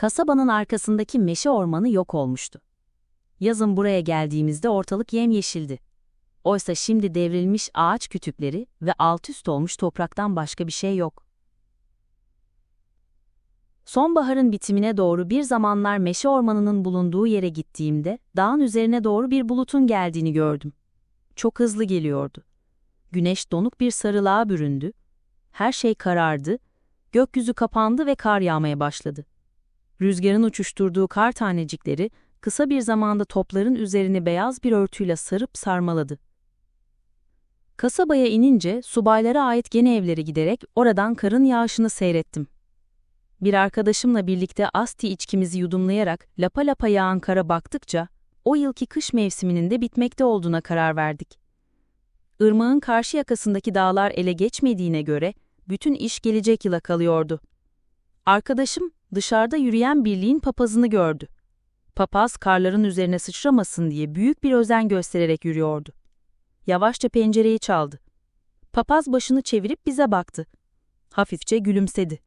Kasabanın arkasındaki meşe ormanı yok olmuştu. Yazın buraya geldiğimizde ortalık yemyeşildi. Oysa şimdi devrilmiş ağaç kütükleri ve altüst olmuş topraktan başka bir şey yok. Sonbaharın bitimine doğru bir zamanlar meşe ormanının bulunduğu yere gittiğimde dağın üzerine doğru bir bulutun geldiğini gördüm. Çok hızlı geliyordu. Güneş donuk bir sarılığa büründü. Her şey karardı, gökyüzü kapandı ve kar yağmaya başladı. Rüzgarın uçuşturduğu kar tanecikleri kısa bir zamanda topların üzerini beyaz bir örtüyle sarıp sarmaladı. Kasabaya inince subaylara ait gene evlere giderek oradan karın yağışını seyrettim. Bir arkadaşımla birlikte asti içkimizi yudumlayarak lapa lapa yağan kara baktıkça o yılki kış mevsiminin de bitmekte olduğuna karar verdik. Irmağın karşı yakasındaki dağlar ele geçmediğine göre bütün iş gelecek yıla kalıyordu. Arkadaşım dışarıda yürüyen birliğin papazını gördü. Papaz karların üzerine sıçramasın diye büyük bir özen göstererek yürüyordu. Yavaşça pencereyi çaldı. Papaz başını çevirip bize baktı. Hafifçe gülümsedi.